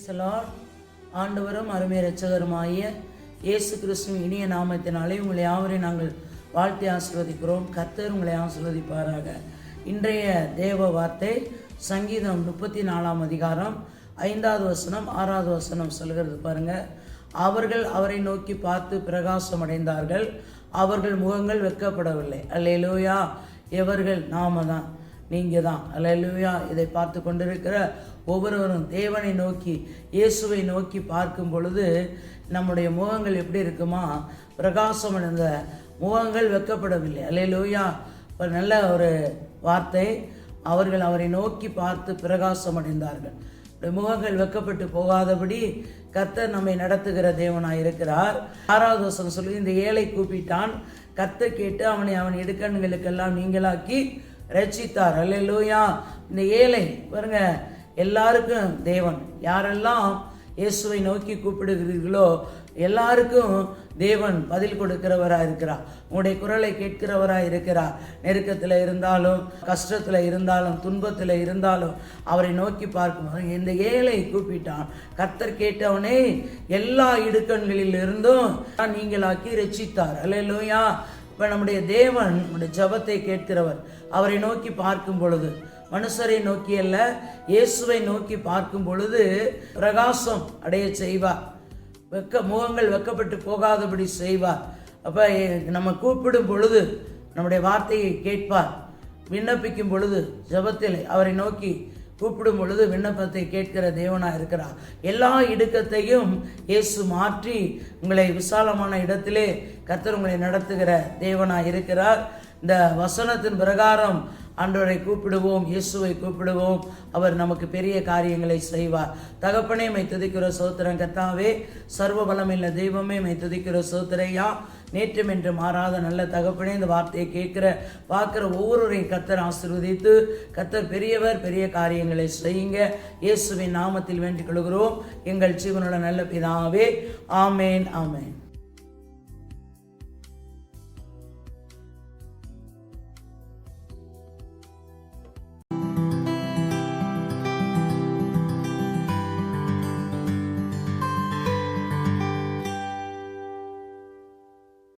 பிரைசலால் ஆண்டவரும் அருமை இரட்சகருமாகிய இயேசு கிறிஸ்து இனிய நாமத்தினாலே உங்களை யாவரையும் நாங்கள் வாழ்த்தி ஆசிர்வதிக்கிறோம். கர்த்தர் உங்களை ஆசிர்வதிப்பாராக. இன்றைய தேவ வார்த்தை சங்கீதம் முப்பத்தி நாலாம் அதிகாரம் ஐந்தாவது வசனம் ஆறாவது வசனம் சொல்கிறது பாருங்க. அவர்கள் அவரை நோக்கி பார்த்து பிரகாசம் அடைந்தார்கள் அவர்கள் முகங்கள் வெட்கப்படவில்லை. அல்லையிலோயா எவர்கள்? நாம தான். நீங்கள் தான் அல்லேலூயா. இதை பார்த்து கொண்டிருக்கிற ஒவ்வொருவரும் தேவனை நோக்கி இயேசுவை நோக்கி பார்க்கும் பொழுது நம்முடைய முகங்கள் எப்படி இருக்குமா? பிரகாசம் அடைந்த முகங்கள் வெட்கப்படவில்லை அல்லேலூயா. ஒரு நல்ல ஒரு வார்த்தை. அவர்கள் அவரை நோக்கி பார்த்து பிரகாசம் அடைந்தார்கள். முகங்கள் வெக்கப்பட்டு போகாதபடி கத்தர் நம்மை நடத்துகிற தேவனாக இருக்கிறார். ஆறாவது வசனம் சொல்லி இந்த ஏழை கூப்பிட்டான். கத்தை கேட்டு அவனை அவன் இடுக்கண்களுக்கெல்லாம் நீங்களாக்கி ரட்சித்தார். அல்லேலூயா இந்த ஏழை பாருங்க எல்லாருக்கும் தேவன். யாரெல்லாம் இயேசுவை நோக்கி கூப்பிடுகிறீர்களோ எல்லாருக்கும் தேவன் பதில் கொடுக்கிறவராக இருக்கிறார். உங்களுடைய குரலை கேட்கிறவராக இருக்கிறார். நெருக்கத்தில் இருந்தாலும் கஷ்டத்தில் இருந்தாலும் துன்பத்தில் இருந்தாலும் அவரை நோக்கி பார்க்கும்போது இந்த ஏழை கூப்பிட்டான். கர்த்தர் கேட்டவனே எல்லா இடுக்கண்களில் இருந்தும் நீங்களாக்கி ரட்சித்தார். அல்லையா இப்போ நம்முடைய தேவன் நம்முடைய ஜபத்தை கேட்கிறவர். அவரை நோக்கி பார்க்கும் பொழுது மனுஷரை நோக்கி அல்ல இயேசுவை நோக்கி பார்க்கும் பொழுது பிரகாசம் அடைய செய்வார். வெக்க முகங்கள் வெக்கப்பட்டு போகாதபடி செய்வார். அப்போ நம்ம கூப்பிடும் பொழுது நம்முடைய வார்த்தையை கேட்பார். விண்ணப்பிக்கும் பொழுது ஜபத்தில் அவரை நோக்கி கூப்பிடும் பொழுது விண்ணப்பத்தை கேட்கிற தேவனாக இருக்கிறார். எல்லா இடுக்கத்தையும் இயேசு மாற்றி உங்களை விசாலமான இடத்திலே கர்த்தர் உங்களை நடத்துகிற தேவனாக இருக்கிறார். இந்த வசனத்தின் பிரகாரம் ஆண்டவரை கூப்பிடுவோம் இயேசுவை கூப்பிடுவோம். அவர் நமக்கு பெரிய காரியங்களை செய்வார். தகப்பனே மை துதிக்கிற சோத்திரம் கத்தாவே. சர்வ பலமில்ல தெய்வமே மை துதிக்கிற சோத்திரையா. நேற்றும் என்று மாறாத நல்ல தகப்பனே இந்த வார்த்தையை கேட்குற பார்க்குற ஒவ்வொருவரையும் கத்தர் ஆசீர்வதித்து கத்தர் பெரியவர் பெரிய காரியங்களை செய்யுங்க. இயேசுவின் நாமத்தில் வேண்டிக் கொள்கிறோம். எங்கள் ஜீவனுள்ள நல்ல பிதாவே. ஆமேன் ஆமேன்.